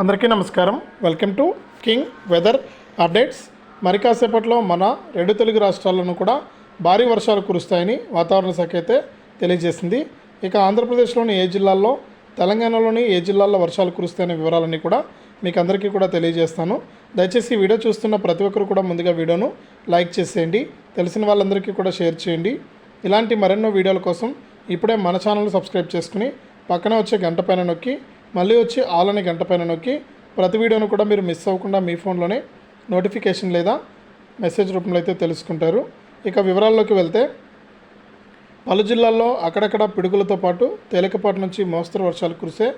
అందరికీ నమస్కారం. Welcome to king weather updates మరి కాసేపట్లో మన రెండు తెలుగు రాష్ట్రాలను కూడా భారీ వర్షాలు కురుస్తాయని వాతావరణ శాఖ అయితే తెలియజేసింది. ఇక ఆంధ్రప్రదేశ్లోని ఏ జిల్లాల్లో తెలంగాణలోని ఏ జిల్లాల్లో వర్షాలు కురుస్తాయనే వివరాలన్నీ కూడా మీకు అందరికీ కూడా తెలియజేస్తాను. దయచేసి వీడియో చూస్తున్న ప్రతి ఒక్కరు కూడా ముందుగా వీడియోను లైక్ చేసేయండి తెలిసిన వాళ్ళందరికీ కూడా షేర్ చేయండి. ఇలాంటి మరెన్నో వీడియోల కోసం ఇప్పుడే మన ఛానల్ సబ్స్క్రైబ్ చేసుకుని పక్కన వచ్చే గంట పైన నొక్కి మళ్ళీ వచ్చి ఆల్ అనే గంట పైన నొక్కి ప్రతి వీడియోను కూడా మీరు మిస్ అవ్వకుండా మీ ఫోన్లోనే నోటిఫికేషన్ లేదా మెసేజ్ రూపంలో అయితే తెలుసుకుంటారు. ఇక వివరాల్లోకి వెళ్తే పలు జిల్లాల్లో అక్కడక్కడ పిడుగులతో పాటు తేలికపాటి నుంచి మోస్తరు వర్షాలు కురిసే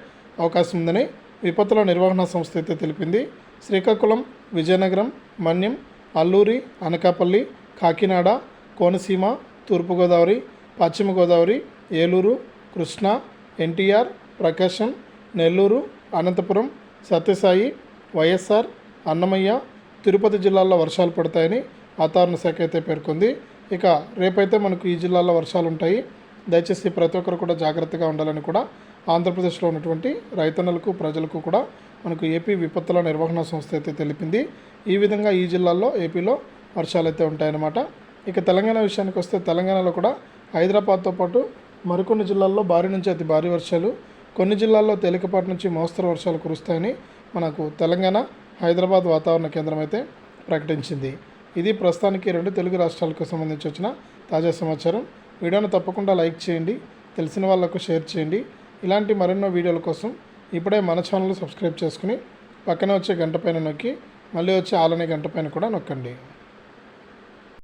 అవకాశం ఉందని విపత్తుల నిర్వహణ సంస్థ అయితే తెలిపింది. శ్రీకాకుళం విజయనగరం మన్యం అల్లూరి అనకాపల్లి కాకినాడ కోనసీమ తూర్పుగోదావరి పశ్చిమ గోదావరి ఏలూరు కృష్ణా ఎన్టీఆర్ ప్రకాశం నెల్లూరు అనంతపురం సత్యసాయి వైఎస్ఆర్ అన్నమయ్య తిరుపతి జిల్లాల్లో వర్షాలు పడతాయని వాతావరణ శాఖ అయితే పేర్కొంది. ఇక రేపైతే మనకు ఈ జిల్లాల్లో వర్షాలు ఉంటాయి దయచేసి ప్రతి ఒక్కరు కూడా జాగ్రత్తగా ఉండాలని కూడా ఆంధ్రప్రదేశ్లో ఉన్నటువంటి రైతన్నలకు ప్రజలకు కూడా మనకు ఏపీ విపత్తుల నిర్వహణ సంస్థ అయితే తెలిపింది. ఈ విధంగా ఈ జిల్లాల్లో ఏపీలో వర్షాలు అయితే ఉంటాయన్నమాట. ఇక తెలంగాణ విషయానికి వస్తే తెలంగాణలో కూడా హైదరాబాద్తో పాటు మరికొన్ని జిల్లాల్లో భారీ నుంచి అతి భారీ వర్షాలు కొన్ని జిల్లాల్లో తేలికపాటి నుంచి మోస్తరు వర్షాలు కురుస్తాయని మనకు తెలంగాణ హైదరాబాద్ వాతావరణ కేంద్రం అయితే ప్రకటించింది. ఇది ప్రస్తుతానికి రెండు తెలుగు రాష్ట్రాలకు సంబంధించి వచ్చిన తాజా సమాచారం. వీడియోను తప్పకుండా లైక్ చేయండి తెలిసిన వాళ్ళకు షేర్ చేయండి. ఇలాంటి మరెన్నో వీడియోల కోసం ఇప్పుడే మన ఛానల్ సబ్స్క్రైబ్ చేసుకుని పక్కన వచ్చే గంట పైన నొక్కి మళ్ళీ వచ్చే ఆలనే గంట పైన కూడా నొక్కండి.